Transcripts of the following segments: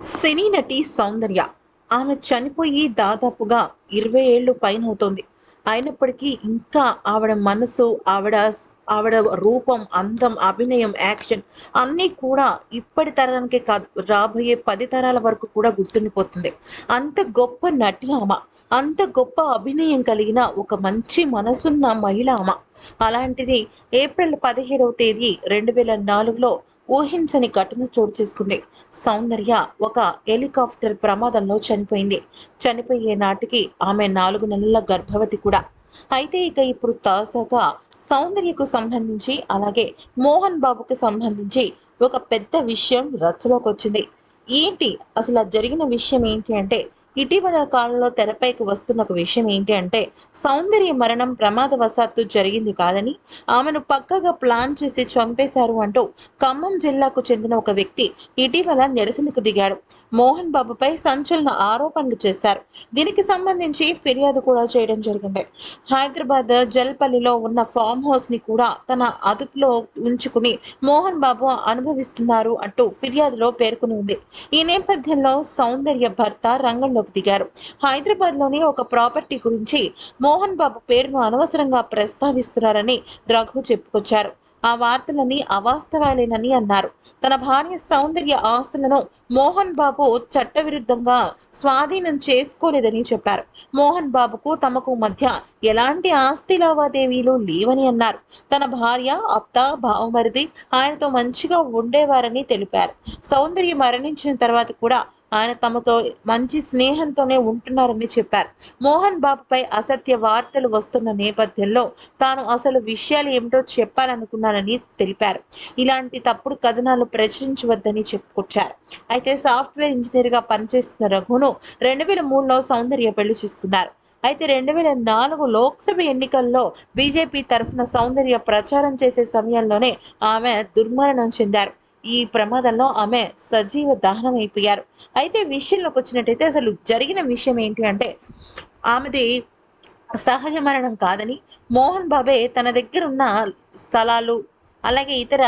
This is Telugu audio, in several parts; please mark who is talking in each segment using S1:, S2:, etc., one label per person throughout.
S1: సినీ నటి సౌందర్య. ఆమె చనిపోయి దాదాపుగా ఇరవై ఏళ్ళు పైన అవుతుంది అయినప్పటికీ ఇంకా ఆవిడ మనసు ఆవిడ ఆవిడ రూపం అందం అభినయం యాక్షన్ అన్నీ కూడా ఇప్పటి తరానికే కాదు రాబోయే పది తరాల వరకు కూడా గుర్తుండిపోతుంది. అంత గొప్ప నటి ఆమె. అంత గొప్ప అభినయం కలిగిన ఒక మంచి మనసున్న మహిళ ఆమె. అలాంటిది ఏప్రిల్ పదిహేడవ తేదీ రెండు వేల నాలుగులో ఊహించని ఘటన చోటు చేసుకుంది. సౌందర్య ఒక హెలికాప్టర్ ప్రమాదంలో చనిపోయింది. చనిపోయే నాటికి ఆమె నాలుగు నెలల గర్భవతి కూడా. అయితే ఇక ఇప్పుడు తాజాగా సౌందర్యకు సంబంధించి అలాగే మోహన్ బాబుకు సంబంధించి ఒక పెద్ద విషయం రచ్చలోకి వచ్చింది. ఏంటి? అసలు జరిగిన విషయం ఏంటి అంటే ఇటీవల కాలంలో తెరపైకి వస్తున్న ఒక విషయం ఏంటి అంటే సౌందర్య మరణం ప్రమాదవశాత్తు జరిగింది కాదని ఆమెను పక్కగా ప్లాన్ చేసి చంపేశారు అంటూ ఖమ్మం జిల్లాకు చెందిన ఒక వ్యక్తి ఇటీవల నిరసనకు దిగాడు. మోహన్ బాబుపై సంచలన ఆరోపణలు చేశారు. దీనికి సంబంధించి ఫిర్యాదు కూడా చేయడం జరిగింది. హైదరాబాద్ జల్పల్లిలో ఉన్న ఫామ్ హౌస్ని కూడా తన అదుపులో ఉంచుకుని మోహన్ బాబు అనుభవిస్తున్నారు అంటూ ఫిర్యాదులో పేర్కొని ఉంది ఈ నేపథ్యంలో సౌందర్య భర్త రంగంలో రంగంలోకి దిగారు. హైదరాబాద్లోని ఒక ప్రాపర్టీ గురించి మోహన్ బాబు పేరును అనవసరంగా ప్రస్తావిస్తున్నారని రఘు చెప్పుకొచ్చారు. ఆ వార్తలని అవాస్తవాలేనని అన్నారు. తన భార్య సౌందర్య ఆస్తులను మోహన్ బాబు చట్టవిరుద్ధంగా స్వాధీనం చేసుకోలేదని చెప్పారు. మోహన్ బాబుకు తమకు మధ్య ఎలాంటి ఆస్తి లావాదేవీలు లేవని అన్నారు. తన భార్య అత్త భావమరిది ఆయనతో మంచిగా ఉండేవారని తెలిపారు. సౌందర్య మరణించిన తర్వాత కూడా ఆయన తమతో మంచి స్నేహంతోనే ఉంటున్నారని చెప్పారు. మోహన్ బాబుపై అసత్య వార్తలు వస్తున్న నేపథ్యంలో తాను అసలు విషయాలు ఏమిటో చెప్పాలనుకున్నానని తెలిపారు. ఇలాంటి తప్పుడు కథనాలు ప్రచురించవద్దని చెప్పుకొచ్చారు. అయితే సాఫ్ట్వేర్ ఇంజనీర్గా పనిచేస్తున్న రఘును రెండు వేల మూడులో సౌందర్య పెళ్ళి చేసుకున్నారు. అయితే రెండు వేల నాలుగు లోక్సభ ఎన్నికల్లో బీజేపీ తరఫున సౌందర్య ప్రచారం చేసే సమయంలోనే ఆమె దుర్మరణం చెందారు. ఈ ప్రమాదంలో ఆమె సజీవ దహనం అయిపోయారు. అయితే విషయంలోకి వచ్చినట్టయితే అసలు జరిగిన విషయం ఏంటి అంటే ఆమెది సహజ మరణం కాదని మోహన్ బాబే తన దగ్గర ఉన్న స్థలాలు అలాగే ఇతర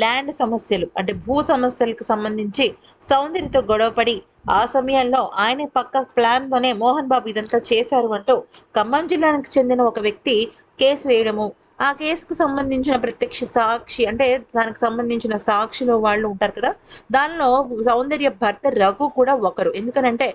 S1: ల్యాండ్ సమస్యలు అంటే భూ సమస్యలకు సంబంధించి సౌందర్యతో గొడవపడి ఆ సమయంలో ఆయన పక్క ప్లాన్తోనే మోహన్ బాబు ఇదంతా చేశారు అంటూ ఖమ్మం జిల్లానికి చెందిన ఒక వ్యక్తి కేసు వేయడము ఆ కేసుకు సంబంధించిన ప్రత్యక్ష సాక్షి అంటే దానికి సంబంధించిన సాక్షిలో వాళ్ళు ఉంటారు కదా దానిలో సౌందర్య భర్త రఘు కూడా ఒకరు. ఎందుకనంటే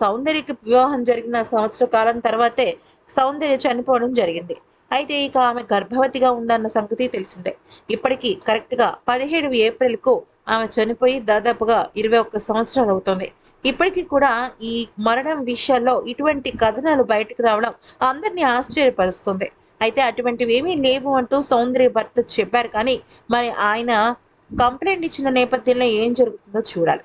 S1: సౌందర్యకి వివాహం జరిగిన సంవత్సర కాలం తర్వాతే సౌందర్య చనిపోవడం జరిగింది. అయితే ఇక ఆమె గర్భవతిగా ఉందన్న సంగతి తెలిసిందే. ఇప్పటికీ కరెక్ట్గా పదిహేడు ఏప్రిల్కు ఆమె చనిపోయి దాదాపుగా ఇరవై ఒక్క సంవత్సరాలు అవుతుంది. ఇప్పటికీ కూడా ఈ మరణం విషయాల్లో ఇటువంటి కథనాలు బయటకు రావడం అందరినీ ఆశ్చర్యపరుస్తుంది. అయితే అటువంటివి ఏమీ లేవు అంటూ సౌందర్య భర్త చెప్పారు. కానీ మరి ఆయన కంప్లైంట్ ఇచ్చిన నేపథ్యంలో ఏం జరుగుతుందో చూడాలి.